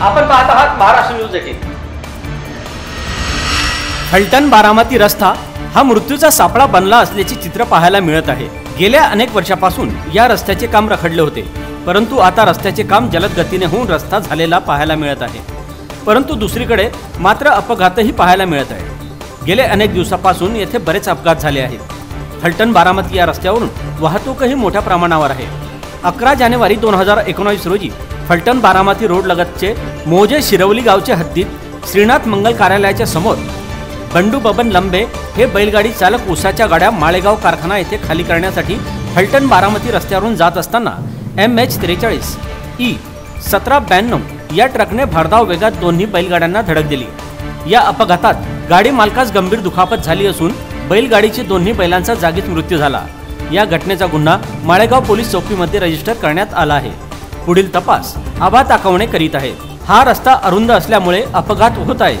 Maharashtra news eighteen Phaltan Baramati रस्ता हा मृत्यूचा सापळा बनला असल्याचे चित्र पाहायला मिळत आहे. गेल्या अनेक वर्षापासून या रस्त्याचे काम रखडले होते. परंतु आता रस्त्याचे काम जलद गतीने होऊन रस्ता झालेला पाहायला मिळत आहे. परंतु दुसरीकडे मात्र अपघातही पाहायला मिळत आहे. गेले अनेक दिवसापासून येथे बरेच अपघात झाले आहेत. फलटण बारामती या रस्त्यावरून वाहतूकही मोठ्या प्रमाणावर आहे. अकरा जानेवारी दोन हजार एकोणावीस रोजी फलटण बारामती रोड लगतचे मोजे शिरवली गावच्या हद्दीत श्रीनाथ मंगल कार्यालयाच्या समोर बंडू बबन लंबे हे बैलगाडी चालक उसाच्या गाड्या माळेगाव कारखाना येथे खाली करण्यासाठी फलटण बारामती रस्त्यावरून जात असताना एम एच त्रेचाळीस ई सतरा ब्याण्णव या ट्रकने भरधाव वेगात दोन्ही बैलगाड्यांना धडक दिली. या अपघातात गाडी मालकास गंभीर दुखापत झाली असून बैलगाडीचे दोन्ही बैलांचा जागीच मृत्यू झाला. या घटनेचा गुन्हा माळेगाव पोलीस चौकीमध्ये रजिस्टर करण्यात आला आहे. पुढील तपास आबा ताकवणे करीत आहे. हा रस्ता अरुंद असल्यामुळे अपघात होत आहे.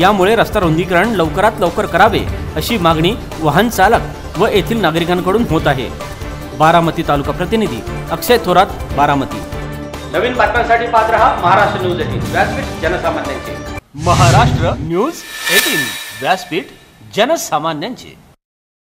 यामुळे रस्ता रुंदीकरण लवकरात लवकर करावे अशी मागणी वाहन चालक व येथील नागरिकांकडून होत आहे. बारामती तालुका प्रतिनिधी अक्षय थोरात बारामती. नवीन बातम्यांसाठी पाहत रहा महाराष्ट्र न्यूज एटीन. व्यासपीठ जनसामान्यांचे. Maharashtra news eighteen. व्यासपीठ जनसामान्यांचे.